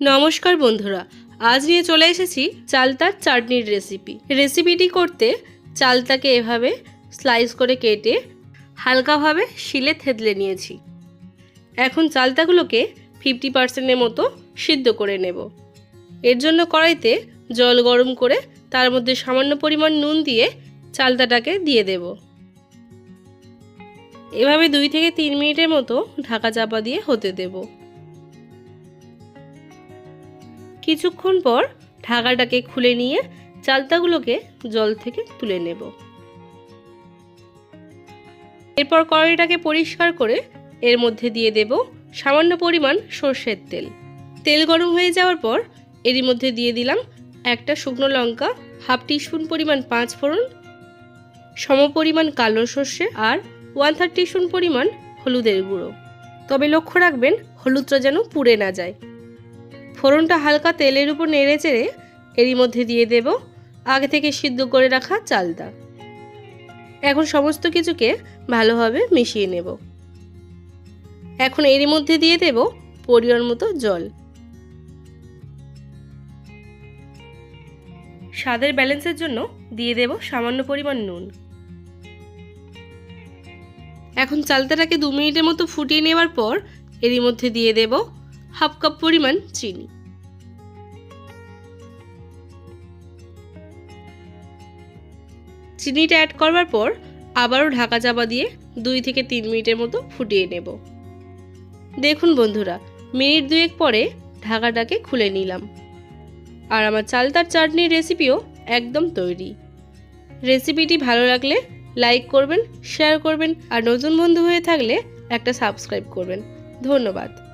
নমস্কার বন্ধুরা, আজ নিয়ে চলে এসেছি চালতার চাটনির রেসিপি রেসিপিটি করতে চালতাকে এভাবে স্লাইস করে কেটে হালকাভাবে শিলে থেতলে নিয়েছি। এখন চালতাগুলোকে ফিফটি পার্সেন্টের মতো সিদ্ধ করে নেব। এর জন্য কড়াইতে জল গরম করে তার মধ্যে সামান্য পরিমাণ নুন দিয়ে চালতাটাকে দিয়ে দেব। এভাবে দুই থেকে তিন মিনিটের মতো ঢাকা চাপা দিয়ে হতে দেবো। কিছুক্ষণ পর ঢাকাটাকে খুলে নিয়ে চালতাগুলোকে জল থেকে তুলে নেব। এরপর কড়াইটাকে পরিষ্কার করে এর মধ্যে দিয়ে দেব সামান্য পরিমাণ সর্ষের তেল। তেল গরম হয়ে যাওয়ার পর এরই মধ্যে দিয়ে দিলাম একটা শুকনো লঙ্কা, হাফ টিস্পুন পরিমাণ পাঁচ ফোড়ন, সম পরিমাণ কালো সর্ষে আর ওয়ান থার্ড টিস্পুন পরিমাণ হলুদের গুঁড়ো। তবে লক্ষ্য রাখবেন, হলুদটা যেন পুড়ে না যায়। ফোড়নটা হালকা তেলের উপর নেড়ে চেড়ে এরই মধ্যে দিয়ে দেব। আগে থেকে সিদ্ধ করে রাখা চালটা। এখন সমস্ত কিছুকে ভালোভাবে মিশিয়ে নেব। এখন এরই মধ্যে দিয়ে দেব পরিমাণ মতো জল। স্বাদের ব্যালেন্সের জন্য দিয়ে দেব সামান্য পরিমাণ নুন। এখন চালতাটাকে দু মিনিটের মতো ফুটিয়ে নেওয়ার পর এরই মধ্যে দিয়ে দেব হাফ কাপ পরিমাণ চিনি। চিনিটা অ্যাড করবার পর আবারও ঢাকা চাপা দিয়ে দুই থেকে তিন মিনিটের মতো ফুটিয়ে নেব। দেখুন বন্ধুরা, মিনিট দুয়েক পরে ঢাকাটাকে খুলে নিলাম। আর আমার চালতার চাটনির রেসিপিও একদম তৈরি। রেসিপিটি ভালো লাগলে লাইক করবেন শেয়ার করবেন আর নতুন বন্ধু হয়ে থাকলে একটা সাবস্ক্রাইব করবেন। ধন্যবাদ।